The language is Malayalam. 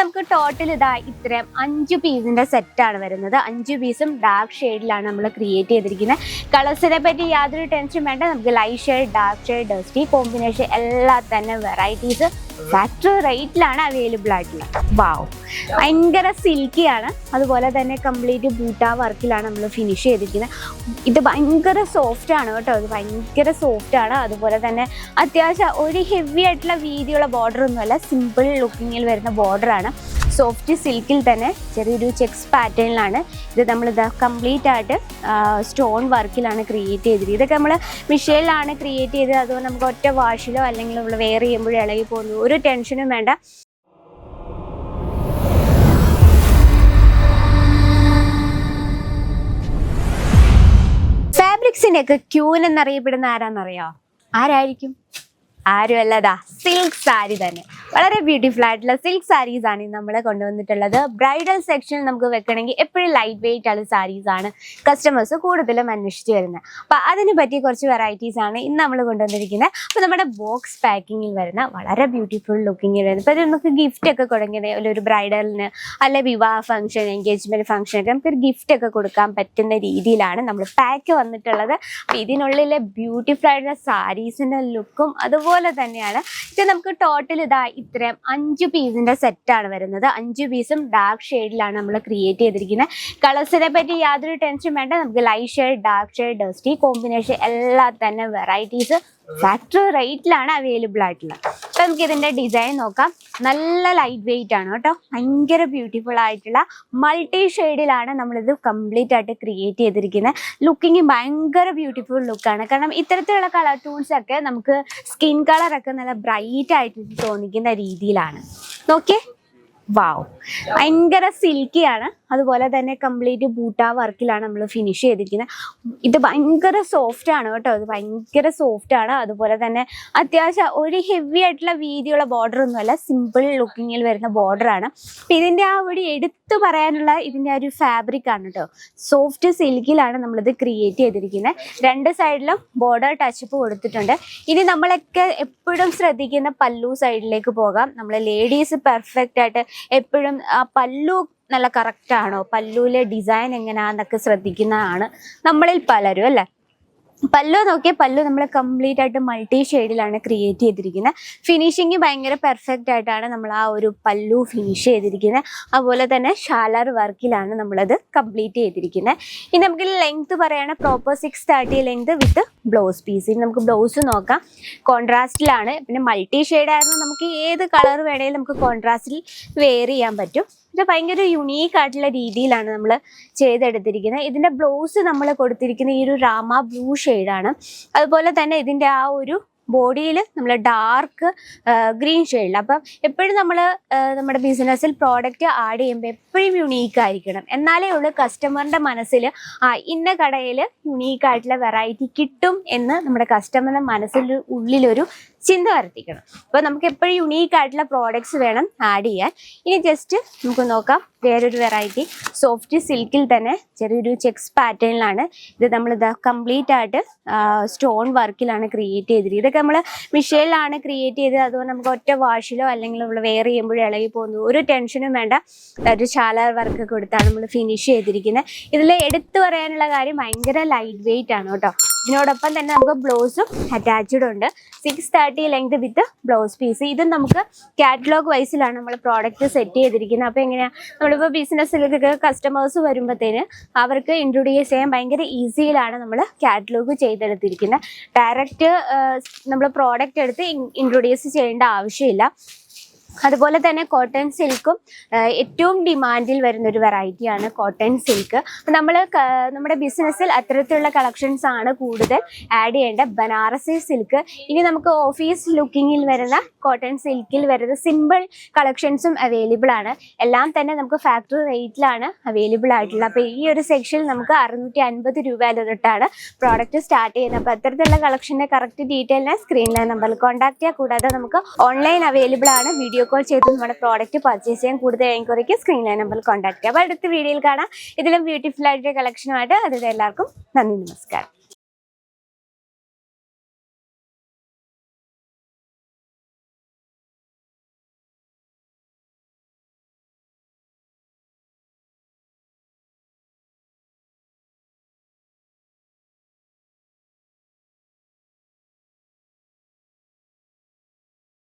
നമുക്ക് ടോട്ടൽ ഇതാ ഇത്രയും അഞ്ച് പീസിന്റെ സെറ്റാണ് വരുന്നത്. അഞ്ച് പീസും ഡാർക്ക് ഷെയ്ഡിലാണ് നമ്മൾ ക്രിയേറ്റ് ചെയ്തിരിക്കുന്നത്. കളേഴ്സിനെ പറ്റി യാതൊരു ടെൻഷൻ വേണ്ട. നമുക്ക് light shade dark shade dusty combination എല്ലാം തന്നെ വെറൈറ്റീസ് ഫാക്ടറി റേറ്റിലാണ് അവൈലബിൾ ആയിട്ടുള്ളത് വാവ് ഭയങ്കര സിൽക്കിയാണ് അതുപോലെ തന്നെ കംപ്ലീറ്റ് ബൂട്ടാ വർക്കിലാണ് നമ്മൾ ഫിനിഷ് ചെയ്തിരിക്കുന്നത്. ഇത് ഭയങ്കര സോഫ്റ്റ് ആണ് കേട്ടോ. ഇത് ഭയങ്കര സോഫ്റ്റ് ആണ്. അതുപോലെ തന്നെ അത്യാവശ്യം ഒരു ഹെവി ആയിട്ടുള്ള വീതിയുള്ള ബോർഡർ ഒന്നുമല്ല. സിമ്പിൾ ലുക്കിങ്ങിൽ വരുന്ന ബോർഡറാണ് സോഫ്റ്റ് സിൽക്കിൽ തന്നെ ചെറിയൊരു ചെക്സ് പാറ്റേണിലാണ്. ഇത് നമ്മൾ നമ്മളിത് കംപ്ലീറ്റ് ആയിട്ട് സ്റ്റോൺ വർക്കിലാണ് ക്രിയേറ്റ് ചെയ്തത്. ഇതൊക്കെ നമ്മൾ മിഷേലാണ് ക്രിയേറ്റ് ചെയ്തത്. അതുകൊണ്ട് നമുക്ക് ഒറ്റ വാഷിലോ അല്ലെങ്കിൽ നമ്മൾ വെയർ ചെയ്യുമ്പോഴോ ഇളകി പോകുന്നു ഒരു ടെൻഷനും വേണ്ട. ഫാബ്രിക്സിന്റെ ഒക്കെ ക്യൂൻ എന്നറിയപ്പെടുന്ന ആരാന്നറിയോ? ആരായിരിക്കും? ആരുമല്ലതാ? സിൽക്ക് സാരി തന്നെ. വളരെ ബ്യൂട്ടിഫുൾ ആയിട്ടുള്ള സിൽക്ക് സാരീസ് ആണ് നമ്മൾ കൊണ്ടുവന്നിട്ടുള്ളത്. ബ്രൈഡൽ സെക്ഷനിൽ നമുക്ക് വെക്കണമെങ്കിൽ എപ്പോഴും ലൈറ്റ് വെയിറ്റ് ഉള്ള സാരീസ് ആണ് കസ്റ്റമേഴ്സ് കൂടുതലും അന്വേഷിച്ച് വരുന്നത്. അപ്പൊ അതിന് പറ്റിയ കുറച്ച് വെറൈറ്റീസ് ആണ് ഇന്ന് നമ്മൾ കൊണ്ടുവന്നിരിക്കുന്നത്. അപ്പോൾ നമ്മുടെ ബോക്സ് പാക്കിങ്ങിൽ വരുന്ന വളരെ ബ്യൂട്ടിഫുൾ ലുക്കിങ്ങിൽ വരുന്നത് ഇപ്പോൾ നമുക്ക് ഗിഫ്റ്റ് ഒക്കെ കൊടുക്കുന്നത് ഒരു ബ്രൈഡലിന് അല്ലെ വിവാഹ ഫംഗ്ഷൻ എൻഗേജ്മെന്റ് ഫംഗ്ഷൻ ഒക്കെ നമുക്കൊരു ഗിഫ്റ്റ് ഒക്കെ കൊടുക്കാൻ പറ്റുന്ന രീതിയിലാണ് നമ്മൾ പാക്ക് വന്നിട്ടുള്ളത്. അപ്പോൾ ഇതിനുള്ളിലെ ബ്യൂട്ടിഫുൾ ആയിട്ടുള്ള സാരീസിന്റെ ലുക്കും അതുപോലെ തന്നെയാണ്. ഇത് നമുക്ക് ടോട്ടൽ ഇതാ ഇത്രയും അഞ്ച് പീസിന്റെ സെറ്റാണ് വരുന്നത്. അഞ്ച് പീസും ഡാർക്ക് ഷെയ്ഡിലാണ് നമ്മൾ ക്രിയേറ്റ് ചെയ്തിരിക്കുന്നത് കളേഴ്സിനെ പറ്റി യാതൊരു ടെൻഷൻ വേണ്ട. നമുക്ക് light shade dark shade dusty combination എല്ലാം തന്നെ വെറൈറ്റീസ് ഫാക്ടറി റേറ്റിലാണ് അവൈലബിൾ ആയിട്ടുള്ളത്. അപ്പം നമുക്ക് ഇതിന്റെ ഡിസൈൻ നോക്കാം. നല്ല ലൈറ്റ് വെയിറ്റ് ആണ് കേട്ടോ. ഭയങ്കര ബ്യൂട്ടിഫുൾ ആയിട്ടുള്ള മൾട്ടി ഷെയ്ഡിലാണ് നമ്മളിത് കംപ്ലീറ്റ് ആയിട്ട് ക്രിയേറ്റ് ചെയ്തിരിക്കുന്നത് ലുക്കിങ് ഭയങ്കര ബ്യൂട്ടിഫുൾ ലുക്കാണ് കാരണം ഇത്തരത്തിലുള്ള കളർ ടൂൺസ് ഒക്കെ നമുക്ക് സ്കിൻ കളർ ഒക്കെ നല്ല ബ്രൈറ്റ് ആയിട്ട് തോന്നിക്കുന്ന രീതിയിലാണ്. നോക്കിയേ. വാവ് ഭയങ്കര സിൽക്കിയാണ് അതുപോലെ തന്നെ കംപ്ലീറ്റ് ബൂട്ടാ വർക്കിലാണ് നമ്മൾ ഫിനിഷ് ചെയ്തിരിക്കുന്നത്. ഇത് ഭയങ്കര സോഫ്റ്റ് ആണ് കേട്ടോ. ഇത് ഭയങ്കര സോഫ്റ്റ് ആണ്. അതുപോലെ തന്നെ അത്യാവശ്യം ഒരു ഹെവി ആയിട്ടുള്ള വീതിയുള്ള ബോർഡർ ഒന്നുമല്ല സിമ്പിൾ ലുക്കിങ്ങിൽ വരുന്ന ബോർഡർ ആണ്. ഇതിന്റെ ആ ഒരു എടുത്തു പറയാനുള്ള ഇതിന്റെ ആ ഒരു ഫാബ്രിക് ആണ് കേട്ടോ. സോഫ്റ്റ് സിൽക്കിലാണ് നമ്മളിത് ക്രിയേറ്റ് ചെയ്തിരിക്കുന്നത്. രണ്ട് സൈഡിലും ബോർഡർ ടച്ചപ്പ് കൊടുത്തിട്ടുണ്ട്. ഇനി നമ്മളൊക്കെ എപ്പോഴും ശ്രദ്ധിക്കുന്ന പല്ലു സൈഡിലേക്ക് പോകാം. നമ്മളെ ലേഡീസ് പെർഫെക്റ്റ് ആയിട്ട് എപ്പോഴും ആ പല്ലു നല്ല കറക്റ്റ് ആണോ? പല്ലുവിലെ ഡിസൈൻ എങ്ങനെയാന്നൊക്കെ ശ്രദ്ധിക്കുന്നതാണ് നമ്മളിൽ പലരും അല്ലേ? പല്ലു നോക്കിയ പല്ലു നമ്മൾ കംപ്ലീറ്റ് ആയിട്ട് മൾട്ടി ഷെയ്ഡിലാണ് ക്രിയേറ്റ് ചെയ്തിരിക്കുന്നത് ഫിനിഷിങ് ഭയങ്കര പെർഫെക്റ്റ് ആയിട്ടാണ് നമ്മൾ ആ ഒരു പല്ലു ഫിനിഷ് ചെയ്തിരിക്കുന്നത് അതുപോലെ തന്നെ ഷാലാർ വർക്കിലാണ് നമ്മളത് കംപ്ലീറ്റ് ചെയ്തിരിക്കുന്നത് ഇനി നമുക്ക് ലെങ്ത് പറയുകയാണ് proper six thirty length with blouse piece ഇനി നമുക്ക് ബ്ലൗസ് നോക്കാം. കോൺട്രാസ്റ്റിലാണ് പിന്നെ മൾട്ടി ഷെയ്ഡ് ആയിരുന്നു. നമുക്ക് ഏത് കളർ വേണമെങ്കിലും നമുക്ക് കോൺട്രാസ്റ്റിൽ വെയർ ചെയ്യാൻ പറ്റും. ഇത് ഭയങ്കര യുണീക്ക് ആയിട്ടുള്ള രീതിയിലാണ് നമ്മൾ ചെയ്തെടുത്തിരിക്കുന്നത്. ഇതിന്റെ ബ്ലൗസ് നമ്മൾ കൊടുത്തിരിക്കുന്ന ഈ ഒരു രാമ ബ്ലൂ ഷെയ്ഡാണ് അതുപോലെ തന്നെ ഇതിന്റെ ആ ഒരു ബോഡിയിൽ നമ്മൾ ഡാർക്ക് ഗ്രീൻ ഷെയ്ഡിൽ അപ്പം എപ്പോഴും നമ്മൾ നമ്മുടെ ബിസിനസ്സിൽ പ്രോഡക്റ്റ് ആഡ് ചെയ്യുമ്പോൾ എപ്പോഴും യുണീക്ക് ആയിരിക്കണം. എന്നാലേ ഉള്ളൂ കസ്റ്റമറിന്റെ മനസ്സിൽ ആ ഇന്ന കടയിൽ യുണീക്ക് ആയിട്ടുള്ള വെറൈറ്റി കിട്ടും എന്ന് നമ്മുടെ കസ്റ്റമറിന്റെ മനസ്സിൽ ഉള്ളിലൊരു ചിന്ത വരുത്തിക്കണം. അപ്പോൾ നമുക്ക് എപ്പോഴും യുണീക്ക് ആയിട്ടുള്ള പ്രോഡക്ട്സ് വേണം ആഡ് ചെയ്യാൻ. ഇനി ജസ്റ്റ് നമുക്ക് നോക്കാം വേറൊരു വെറൈറ്റി സോഫ്റ്റ് സിൽക്കിൽ തന്നെ ചെറിയൊരു ചെക്സ് പാറ്റേണിലാണ് ഇത് നമ്മൾ ഇത് കംപ്ലീറ്റ് ആയിട്ട് സ്റ്റോൺ വർക്കിലാണ് ക്രിയേറ്റ് ചെയ്തിരിക്കുന്നത് ഇതൊക്കെ നമ്മൾ മിഷേലിലാണ് ക്രിയേറ്റ് ചെയ്തത്. അതുകൊണ്ട് നമുക്ക് ഒറ്റ വാഷിലോ അല്ലെങ്കിൽ നമ്മൾ വെയർ ചെയ്യുമ്പോഴോ ഇളകി പോകുന്നു ഒരു ടെൻഷനും വേണ്ട. ഒരു ഷാലർ വർക്ക് കൊടുത്താണ് നമ്മൾ ഫിനിഷ് ചെയ്തിരിക്കുന്നത് ഇതിൽ എടുത്തു പറയാനുള്ള കാര്യം ഭയങ്കര ലൈറ്റ് വെയിറ്റ് ആണ് കേട്ടോ. ഇതിനോടൊപ്പം തന്നെ നമുക്ക് ബ്ലൗസും അറ്റാച്ച്ഡ് ഉണ്ട്. Six thirty length with blouse piece ഇത് നമുക്ക് കാറ്റലോഗ് വൈസിലാണ് നമ്മൾ പ്രോഡക്റ്റ് സെറ്റ് ചെയ്തിരിക്കുന്നത്. അപ്പോൾ എങ്ങനെയാണ് നമ്മളിപ്പോൾ ബിസിനസ്സിലേക്ക് കസ്റ്റമേഴ്സ് വരുമ്പോഴത്തേന് അവർക്ക് ഇൻട്രൊഡ്യൂസ് ചെയ്യാൻ ഭയങ്കര ഈസിയിലാണ് നമ്മൾ കാറ്റലോഗ് ചെയ്തെടുത്തിരിക്കുന്നത്. ഡയറക്റ്റ് നമ്മൾ പ്രോഡക്റ്റ് എടുത്ത് ഇൻട്രൊഡ്യൂസ് ചെയ്യേണ്ട ആവശ്യമില്ല. അതുപോലെ തന്നെ കോട്ടൺ സിൽക്കും ഏറ്റവും ഡിമാൻഡിൽ വരുന്ന ഒരു വെറൈറ്റിയാണ് കോട്ടൺ സിൽക്ക് നമ്മൾ നമ്മുടെ ബിസിനസ്സിൽ അത്തരത്തിലുള്ള കളക്ഷൻസ് ആണ് കൂടുതൽ ആഡ് ചെയ്യേണ്ട ബനാറസി സിൽക്ക് ഇനി നമുക്ക് ഓഫീസ് ലുക്കിങ്ങിൽ വരുന്ന കോട്ടൺ സിൽക്കിൽ വരുന്ന സിമ്പിൾ കളക്ഷൻസും അവൈലബിൾ ആണ്. എല്ലാം തന്നെ നമുക്ക് ഫാക്ടറി റേറ്റിലാണ് അവൈലബിൾ ആയിട്ടുള്ളത്. അപ്പോൾ ഈ ഒരു സെക്ഷനിൽ നമുക്ക് അറുന്നൂറ്റി അൻപത് രൂപ തൊട്ടാണ് പ്രോഡക്റ്റ് സ്റ്റാർട്ട് ചെയ്യുന്നത്. അപ്പോൾ അത്തരത്തിലുള്ള കളക്ഷന്റെ കറക്റ്റ് ഡീറ്റെയിലിനെ സ്ക്രീനിലെ നമ്പറിൽ കോൺടാക്ട് ചെയ്യുക കൂടാതെ നമുക്ക് ഓൺലൈൻ അവൈലബിൾ ആണ്. വീഡിയോ കോൾ ചെയ്ത്. നമ്മുടെ പ്രോഡക്റ്റ് പർച്ചേസ് ചെയ്യാൻ കൂടുതൽ എൻക്വയറിക്ക് സ്ക്രീനിലെ നമ്പറിൽ കോൺടാക്ട് ചെയ്യാം. അപ്പോൾ അടുത്ത വീഡിയോയിൽ കാണാം. ഇതിലും ബ്യൂട്ടിഫുൾ ആയിട്ട് കളക്ഷനുമായിട്ട് അതിൽ എല്ലാവർക്കും നന്ദി നമസ്കാരം.